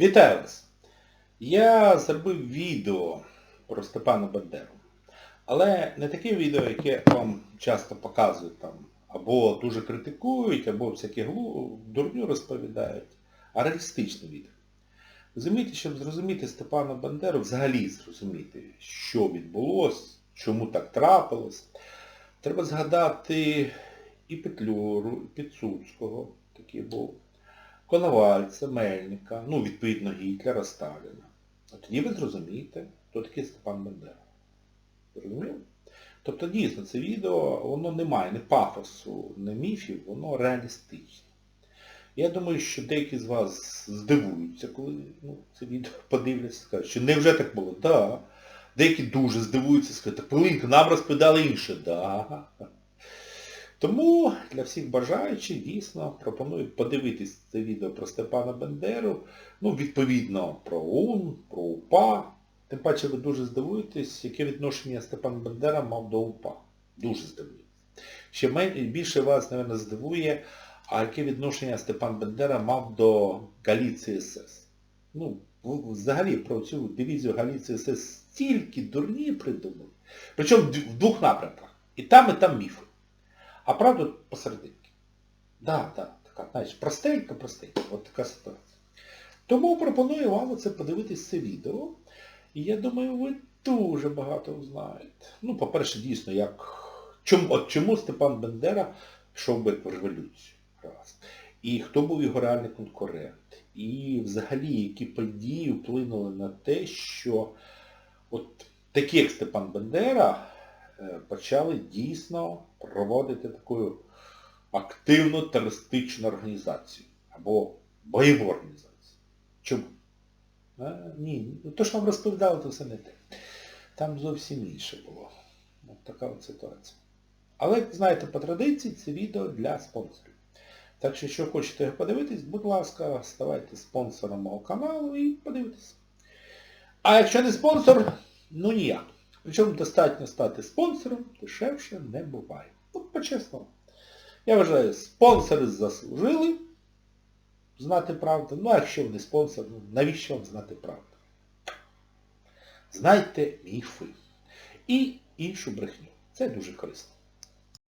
Вітаю вас! Я зробив відео про Степана Бандеру. Але не таке відео, яке вам часто показують там, або дуже критикують, або всякі дурню розповідають, а реалістичне відео. Розумієте, щоб зрозуміти Степана Бандеру, взагалі зрозуміти, що відбулося, чому так трапилось, треба згадати і Петлюру, і Підсудського, такий був, Коновальця, Мельника, ну, відповідно, Гітлера, Сталіна. А тоді ви зрозумієте, хто такий Степан Бандера. Зрозуміли? Тобто дійсно це відео, воно не має ні пафосу, ні міфів, воно реалістичне. Я думаю, що деякі з вас здивуються, коли ну, це відео подивляться, скажуть, що невже так було? Да. Деякі дуже здивуються, скажуть, так Пилинка, нам розповідали інше. Да. Тому для всіх бажаючих дійсно пропоную подивитись це відео про Степана Бендеру, ну, відповідно, про ОУН, про УПА. Тим паче ви дуже здивуєтесь, яке відношення Степан Бендера мав до УПА. Дуже здивуєтесь. Ще більше вас, мабуть, здивує, а яке відношення Степан Бендера мав до Галіції СС. Ну, взагалі про цю дивізію Галіції СС стільки дурні придумали. Причому в двох напрямках. І там, і там міфи. А правда посерединки. Да, да, така, знаєш, простенька, простенька. От така ситуація. Тому пропоную вам оце подивитись це відео. І я думаю, ви дуже багато узнаєте. Ну, по-перше, дійсно, як... Чому, от чому Степан Бендера йшов би в революцію? Раз. І хто був його реальний конкурент? І взагалі, які події вплинули на те, що от такі, як Степан Бендера, почали дійсно проводити таку активну терористичну організацію або бойову організацію. Чому? А, ні, ну, то, що вам розповідали, то все не те. Там зовсім інше було. От така от ситуація. Але, знаєте, по традиції це відео для спонсорів. Так що, якщо хочете його подивитись, будь ласка, ставайте спонсором мого каналу і подивитесь. А якщо не спонсор, ну ніяк. Причому достатньо стати спонсором, дешевше не буває. Ну, по-чесному. Я вважаю, спонсори заслужили знати правду. Ну, а якщо ви не спонсор, ну, навіщо вам знати правду? Знайте міфи. І іншу брехню. Це дуже корисно.